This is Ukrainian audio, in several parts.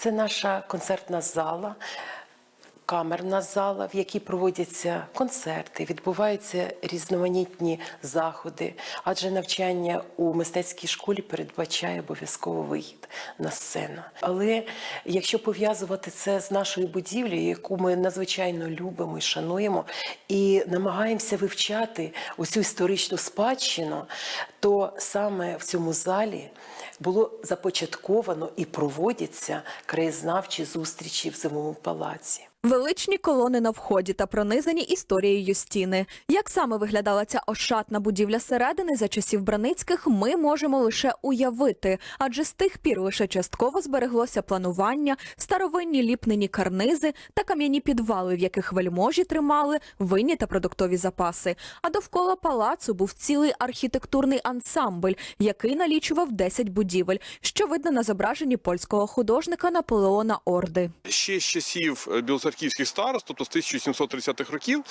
Це наша концертна зала. Камерна зала, в якій проводяться концерти, відбуваються різноманітні заходи, адже навчання у мистецькій школі передбачає обов'язково вихід на сцену. Але якщо пов'язувати це з нашою будівлею, яку ми надзвичайно любимо і шануємо, і намагаємося вивчати усю історичну спадщину, то саме в цьому залі було започатковано і проводяться краєзнавчі зустрічі в зимовому палаці. Величні колони на вході та пронизані історією стіни. Як саме виглядала ця ошатна будівля середини за часів Браницьких, ми можемо лише уявити, адже з тих пір лише частково збереглося планування, старовинні ліпнені карнизи та кам'яні підвали, в яких вельможі тримали винні та продуктові запаси. А довкола палацу був цілий архітектурний ансамбль, який налічував 10 будівель, що видно на зображенні польського художника Наполеона Орди. ще з часів е, білоцерківських старост, тобто з 1730-х років,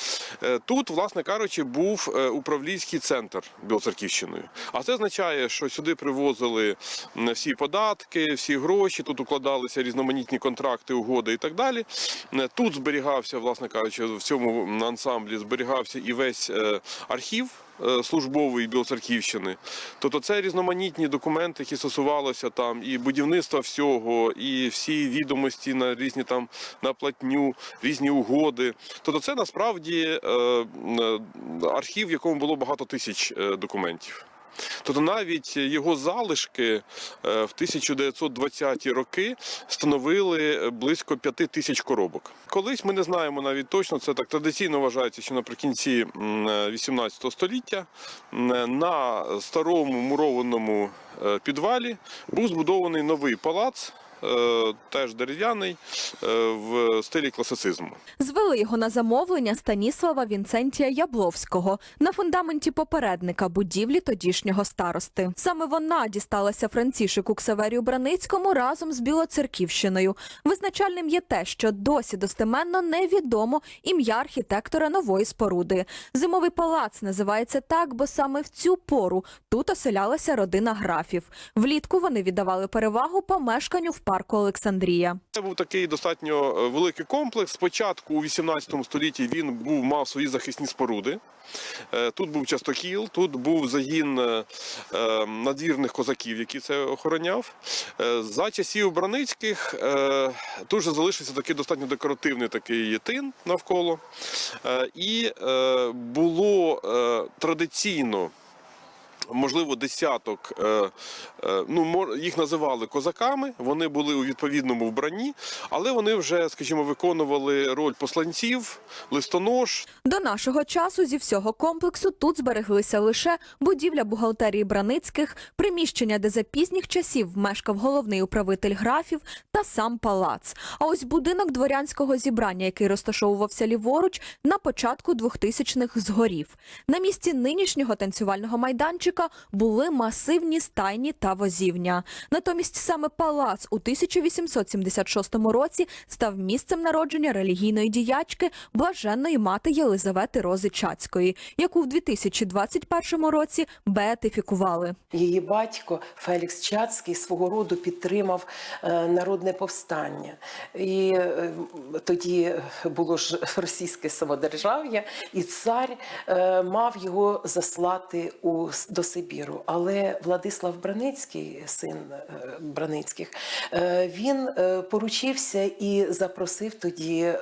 е, тут, власне кажучи, був е, управлінський центр Білоцерківщиною. А це означає, що сюди привозили всі податки, всі гроші, тут укладалися різноманітні контракти, угоди і так далі. Е, Тут зберігався, власне кажучи, в цьому ансамблі зберігався і весь архів. Е, Службової Білоцерківщини, тобто це різноманітні документи, які стосувалися там і будівництва всього, і всі відомості на різні там на платню, різні угоди. Тобто, це насправді е, е, архів, в якому було багато тисяч документів. Тобто навіть його залишки е, в 1920-ті роки становили близько 5 тисяч коробок. Колись ми не знаємо навіть точно, це так традиційно вважається, що наприкінці е, 18 століття на старому мурованому е, підвалі був збудований новий палац, е, теж дерев'яний, е, в стилі класицизму. Звели його на замовлення Станіслава Вінцентія Ябловського на фундаменті попередника будівлі тодішнього старости. Саме вона дісталася Францішику Ксаверію Браницькому разом з Білоцерківщиною. Визначальним є те, що досі достеменно невідомо ім'я архітектора нової споруди. Зимовий палац називається так, бо саме в цю пору тут оселялася родина графів. Влітку вони віддавали перевагу помешканню в парку Олександрія. Це був такий достатньо е, великий комплекс. Спочатку у 18 столітті він був мав свої захисні споруди. Е, Тут був частокіл, тут був загін е, надвірних козаків, які це охороняв. За часів Браницьких тут же залишився такий достатньо декоративний такий тин навколо. І було традиційно можливо, десяток. е, е, Ну, їх називали козаками. Вони були у відповідному вбранні, але вони вже, скажімо, виконували роль посланців, листонож. До нашого часу зі всього комплексу тут збереглися лише будівля бухгалтерії Браницьких, приміщення, де за пізніх часів мешкав головний управитель графів та сам палац. А ось будинок дворянського зібрання, який розташовувався ліворуч, на початку 2000-х згорів. На місці нинішнього танцювального майданчика були масивні стайні та возівня. Натомість саме палац у 1876 році став місцем народження релігійної діячки блаженної мати Єлизавети Рози Чацької, яку в 2021 році беатифікували. Її батько Фелікс Чацький свого роду підтримав е, народне повстання. І е, тоді було ж російське самодержав'я, і цар е, мав його заслати у, до Сибіру. Але Владислав Браницький, син е, Браницьких, е, він е, поручився і запросив тоді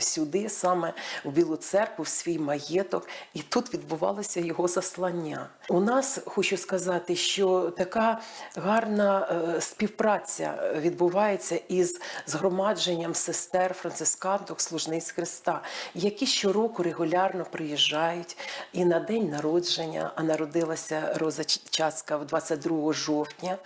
сюди, саме в Білу церкву, в свій маєток, і тут відбувалося його заслання. У нас хочу сказати, що така гарна співпраця відбувається із згромадженням сестер францисканок служниць Христа, які щороку регулярно приїжджають і на день народження, а народилася Роза Чацька в 22 жовтня.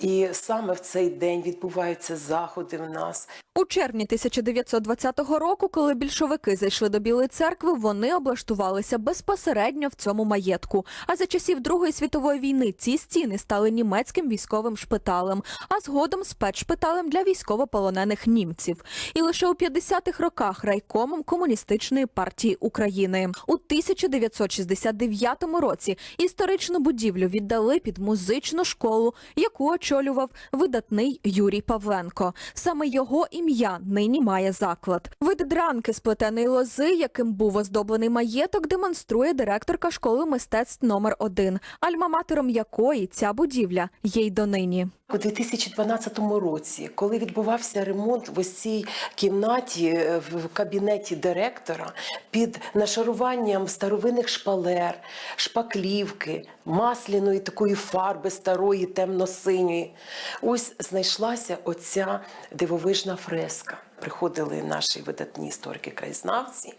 І саме в цей день відбуваються заходи в нас. У червні 1920 року, коли більшовики зайшли до Білої церкви, вони облаштувалися безпосередньо в цьому маєтку. А за часів Другої світової війни ці стіни стали німецьким військовим шпиталем, а згодом спецшпиталем для військовополонених німців. І лише у 50-х роках райкомом комуністичної партії України. У 1969 році історичну історичну будівлю віддали під музичну школу, яку очолював видатний Юрій Павленко. Саме його ім'я нині має заклад. Вид дранки з плетеної лози, яким був оздоблений маєток, демонструє директорка школи мистецтв номер 1 альма-матером якої ця будівля є й донині. У 2012 році, коли відбувався ремонт в ось цій кімнаті е, в кабінеті директора під нашаруванням старовинних шпалер, шпаклівки, масляної такої фарби старої, темно-синьої, ось знайшлася оця дивовижна фреска. Приходили наші видатні історики краєзнавці,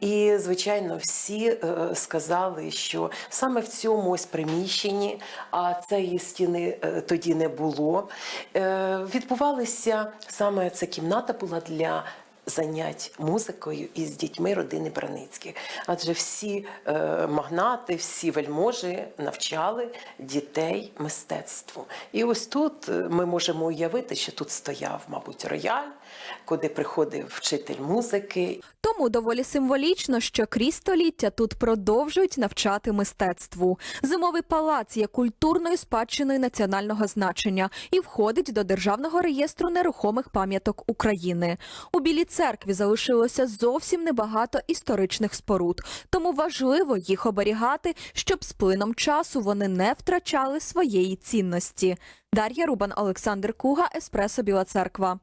і звичайно всі е, сказали, що саме в цьому ось приміщенні, а цієї стіни е, тоді не було. Е, відбувалися саме ця кімната була для. Занять музикою із дітьми родини Браницьких, адже всі е, магнати, всі вельможі навчали дітей мистецтву. І ось тут е, ми можемо уявити, що тут стояв, мабуть, рояль, куди приходив вчитель музики, Тому доволі символічно, що крізь століття тут продовжують навчати мистецтву. Зимовий палац є культурною спадщиною національного значення і входить до державного реєстру нерухомих пам'яток України. У Білій церкві залишилося зовсім небагато історичних споруд, тому важливо їх оберігати, щоб з плином часу вони не втрачали своєї цінності. Дар'я Рубан, Олександр Куга, Еспресо Біла Церква.